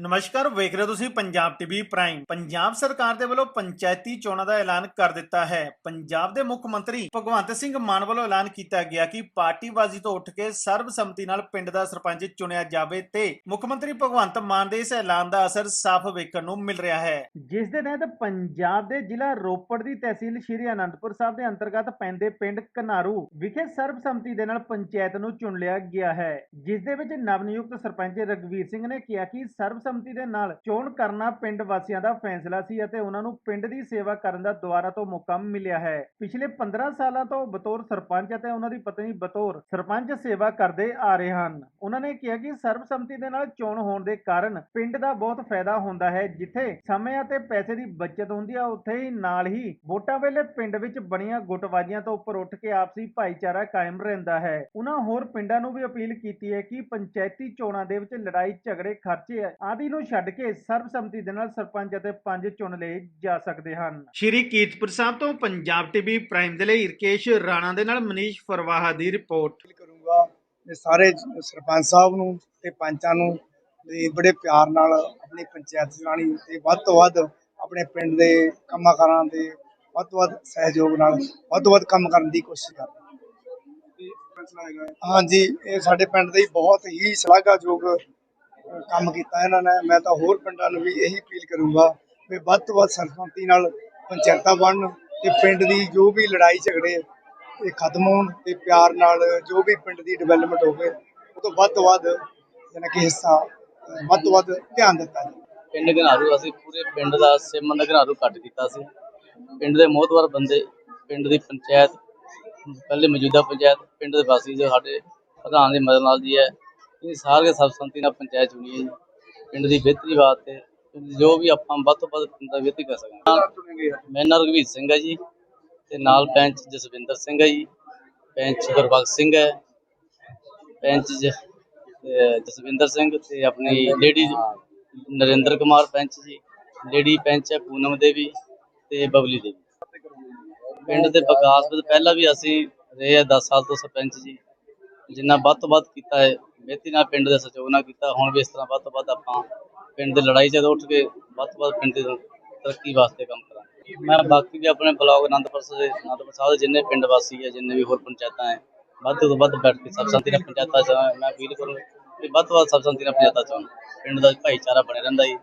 ਨਮਸਕਾਰ, ਵੇਖ ਰਹੇ ਹੋ ਤੁਸੀਂ ਪੰਜਾਬ ਟੀਵੀ ਪ੍ਰਾਈਮ। ਪੰਜਾਬ ਸਰਕਾਰ ਦੇ ਵੱਲੋਂ ਪੰਚਾਇਤੀ ਚੋਣਾਂ ਦਾ ਐਲਾਨ ਕਰ ਦਿੱਤਾ ਹੈ। ਪੰਜਾਬ ਦੇ ਮੁੱਖ ਮੰਤਰੀ ਭਗਵੰਤ ਸਿੰਘ ਮਾਨ ਵੱਲੋਂ ਐਲਾਨ ਕੀਤਾ ਗਿਆ ਕਿ ਪਾਰਟੀਬਾਜ਼ੀ ਤੋਂ ਉੱਠ ਕੇ ਸਰਬਸੰਮਤੀ ਨਾਲ ਪਿੰਡ ਦਾ ਸਰਪੰਚ ਚੁਣਿਆ ਜਾਵੇ ਤੇ ਮੁੱਖ ਮੰਤਰੀ ਭਗਵੰਤ ਮਾਨ ਦੇ ਇਸ ਐਲਾਨ ਦਾ ਅਸਰ ਸਾਫ਼ ਵੇਖਣ ਨੂੰ ਮਿਲ ਰਿਹਾ ਹੈ। ਜਿਸ ਦੇ ਤਹਿਤ ਪੰਜਾਬ ਦੇ ਜ਼ਿਲ੍ਹਾ ਰੋਪੜ ਦੀ ਤਹਿਸੀਲ ਸ਼੍ਰੀ ਅਨੰਦਪੁਰ ਸਾਹਿਬ ਦੇ ਅੰਤਰਗਤ ਪੈਂਦੇ ਪਿੰਡ ਕਨਾਰੂ ਵਿਖੇ ਸਰਬਸੰਮਤੀ ਦੇ ਨਾਲ ਪੰਚਾਇਤ ਨੂੰ ਚੁਣ ਲਿਆ ਗਿਆ ਹੈ। ਜਿਸ ਦੇ ਵਿੱਚ ਨਵਨਿਯੁਕਤ ਸਰਪੰਚ ਰਗਵੀਰ ਸਿੰਘ ਨੇ ਕਿਹਾ ਕਿ ਸਰਬ ਸਰਬਸੰਮਤੀ ਦੇ ਨਾਲ ਚੋਣ ਕਰਨਾ ਪਿੰਡ ਵਾਸੀਆਂ ਦਾ ਫੈਸਲਾ ਸੀ ਅਤੇ ਉਹਨਾਂ ਨੂੰ ਪਿੰਡ ਦੀ ਸੇਵਾ ਕਰਨ ਦਾ ਦੁਆਰਾ ਤੋਂ ਮੌਕਾ ਮਿਲਿਆ ਹੈ। ਪਿਛਲੇ 15 ਸਾਲਾਂ ਤੋਂ ਬਤੌਰ ਸਰਪੰਚ ਅਤੇ ਉਹਨਾਂ ਦੀ ਪਤਨੀ ਬਤੌਰ ਸਰਪੰਚ ਸੇਵਾ ਕਰਦੇ ਆ ਰਹੇ ਹਨ। ਉਹਨਾਂ ਨੇ ਕਿਹਾ ਕਿ ਸਰਬਸੰਮਤੀ ਦੇ ਨਾਲ ਚੋਣ ਹੋਣ ਦੇ ਕਾਰਨ ਪਿੰਡ ਦਾ ਬਹੁਤ ਫਾਇਦਾ ਹੁੰਦਾ ਹੈ, ਜਿੱਥੇ ਸਮੇਂ ਅਤੇ ਪੈਸੇ ਦੀ ਬਚਤ ਹੁੰਦੀ ਹੈ ਉੱਥੇ ਹੀ ਨਾਲ ਹੀ ਵੋਟਾਂ ਵੇਲੇ ਪਿੰਡ ਵਿੱਚ ਬਣੀਆਂ ਗੁੱਟਬਾਜ਼ੀਆਂ ਤੋਂ ਉੱਪਰ ਉੱਠ ਕੇ ਆਪਸੀ ਭਾਈਚਾਰਾ ਕਾਇਮ ਰਹਿੰਦਾ ਹੈ। ਉਹਨਾਂ ਹੋਰ ਪਿੰਡਾਂ ਨੂੰ ਵੀ ਅਪੀਲ ਕੀਤੀ ਹੈ ਕਿ ਪੰਚਾਇਤੀ ਚੋਣਾਂ ਦੇ ਵਿੱਚ ਲੜਾਈ, ਝਗੜੇ, ਖਰਚੇ ਆਦਿ ਨੂੰ ਛੱਡ ਕੇ ਸਰਬਸੰਮਤੀ ਦੇ ਨਾਲ ਸਰਪੰਚ ਅਤੇ ਪੰਜ ਚੁਣ ਲਏ ਜਾ ਸਕਦੇ ਹਨ। ਸ਼੍ਰੀ ਕੀਰਤਪੁਰ ਸਾਹਿਬ ਤੋਂ ਪੰਜਾਬ ਟੀਵੀ ਪ੍ਰਾਈਮ ਦੇ ਲਈ ਰਕੇਸ਼ ਰਾਣਾ ਦੇ ਨਾਲ ਮਨੀਸ਼ ਫਰਵਾਹਾ ਦੀ ਰਿਪੋਰਟ। ਕਰੂੰਗਾ ਕਿ ਸਾਰੇ ਸਰਪੰਚ ਸਾਹਿਬ ਨੂੰ ਤੇ ਪੰਚਾਂ ਨੂੰ ਬੜੇ ਪਿਆਰ ਨਾਲ ਆਪਣੀ ਪੰਚਾਇਤ ਚਲਾਣੀ ਤੇ ਵੱਧ ਤੋਂ ਵੱਧ ਆਪਣੇ ਪਿੰਡ ਦੇ ਕੰਮਾਂ ਕਾਰਾਂ ਦੇ ਵੱਧ ਤੋਂ ਵੱਧ ਸਹਿਯੋਗ ਨਾਲ ਵੱਧ ਤੋਂ ਵੱਧ ਕੰਮ ਕਰਨ ਦੀ ਕੋਸ਼ਿਸ਼ ਕਰਨ ਹਾਂਜੀ ਇਹ ਸਾਡੇ ਪਿੰਡ ਦੇ ਬਹੁਤ ਹੀ ਸ਼ਲਾਘਾਯੋਗ ਕੰਮ ਕੀਤਾ ਇਹਨਾਂ ਨੇ, ਮੈਂ ਤਾਂ ਹੋਰ ਪਿੰਡਾਂ ਨੂੰ ਵੀ ਇਹੀ ਅਪੀਲ ਕਰੂੰਗਾ ਵੀ ਵੱਧ ਤੋਂ ਵੱਧ ਸਰਪੰਚੀ ਨਾਲ ਪੰਚਾਇਤਾਂ ਬਣਨ ਤੇ ਪਿੰਡ ਦੀ ਜੋ ਵੀ ਲੜਾਈ ਝਗੜੇ ਇਹ ਖਤਮ ਹੋਣ ਤੇ ਪਿਆਰ ਨਾਲ ਜੋ ਵੀ ਪਿੰਡ ਦੀ ਡਿਵੈਲਪਮੈਂਟ ਹੋਵੇ, ਉਹ ਤੋਂ ਵੱਧ ਤੋਂ ਵੱਧ ਜਿਹਨਾਂ ਕਿ ਹਿੱਸਾ, ਵੱਧ ਤੋਂ ਵੱਧ ਧਿਆਨ ਦਿੱਤਾ ਜਾਵੇ। ਪਿੰਡ ਘਨਾਰੂ, ਅਸੀਂ ਪੂਰੇ ਪਿੰਡ ਦਾ ਸਿਮਨ ਦਾ ਘਨਾਰੂ ਕੱਟ ਕੀਤਾ ਸੀ। ਪਿੰਡ ਦੇ ਮੋਹਤਵਰ ਬੰਦੇ, ਪਿੰਡ ਦੀ ਪੰਚਾਇਤ, ਪਹਿਲੇ ਮੌਜੂਦਾ ਪੰਚਾਇਤ, ਪਿੰਡ ਦੇ ਵਾਸੀ ਜੋ ਸਾਡੇ ਪ੍ਰਧਾਨ ਦੀ ਮਦਦ ਨਾਲ ਜੀ ਹੈ ਇਹ ਸਾਰੇ ਸਰਬਸੰਮਤੀ ਨਾਲ ਪੰਚਾਇਤ ਚੁਣੀ ਹੈ ਜੀ। ਪਿੰਡ ਦੀ ਬਿਹਤਰੀ ਵਾਸਤੇ ਜੋ ਵੀ ਆਪਾਂ ਵੱਧ ਤੋਂ ਵੱਧ ਪਿੰਡ ਦਾ ਬਿਹਤਰੀ ਕਰ ਸਕਦੇ ਮੈਂ ਨਾਲ ਰਘਵੀਰ ਸਿੰਘ ਹੈ ਜੀ ਤੇ ਨਾਲ ਪੈਂਚ ਜਸਵਿੰਦਰ ਸਿੰਘ ਹੈ ਜੀ। ਪੈਂਚ ਗੁਰਬਖਸ਼ ਸਿੰਘ ਹੈ। ਪੈਂਚ ਜਸਵਿੰਦਰ ਸਿੰਘ ਤੇ ਆਪਣੀ ਲੇਡੀ ਨਰਿੰਦਰ ਕੁਮਾਰ ਪੈਂਚ ਜੀ। ਲੇਡੀ ਪੈਂਚ ਹੈ ਪੂਨਮ ਦੇਵੀ ਤੇ ਬਬਲੀ ਦੇਵੀ। ਪਿੰਡ ਦੇ ਵਿਕਾਸ ਵਿੱਚ ਪਹਿਲਾਂ ਵੀ ਅਸੀਂ ਰਹੇ ਆ 10 ਸਾਲ ਤੋਂ ਸਰਪੰਚ ਜੀ। ਜਿੰਨਾ ਵੱਧ ਤੋਂ ਵੱਧ ਕੀਤਾ ਹੈ ਬਿਹਤਰੀ ਨਾਲ ਪਿੰਡ ਦੇ ਸਹਿਯੋਗ ਨਾਲ ਕੀਤਾ। ਹੁਣ ਵੀ ਇਸ ਤਰ੍ਹਾਂ ਵੱਧ ਤੋਂ ਵੱਧ ਆਪਾਂ ਪਿੰਡ ਦੀ ਲੜਾਈ ਜਦੋਂ ਉੱਠ ਕੇ ਵੱਧ ਤੋਂ ਵੱਧ ਪਿੰਡ ਦੀ ਤਰੱਕੀ ਵਾਸਤੇ ਕੰਮ ਕਰਾਂਗੇ। ਮੈਂ ਬਾਕੀ ਵੀ ਆਪਣੇ ਬਲਾਕ ਅਨੰਦਪੁਰ ਸਾਹਿਬ ਦੇ, ਅਨੰਦਪੁਰ ਸਾਹਿਬ ਦੇ ਜਿੰਨੇ ਪਿੰਡ ਵਾਸੀ ਹੈ, ਜਿੰਨੇ ਵੀ ਹੋਰ ਪੰਚਾਇਤਾਂ ਹੈ, ਵੱਧ ਤੋਂ ਵੱਧ ਬੈਠ ਕੇ ਸਰਬਸੰਮਤੀ ਨਾਲ ਪੰਚਾਇਤਾਂ ਚ ਮੈਂ ਅਪੀਲ ਕਰੂੰ ਕਿ ਵੱਧ ਤੋਂ ਵੱਧ ਸਰਬਸੰਮਤੀ ਨਾਲ ਪੰਚਾਇਤਾਂ ਚ ਪਿੰਡ ਦਾ ਭਾਈਚਾਰਾ ਬਣਿਆ ਰਹਿੰਦਾ ਜੀ।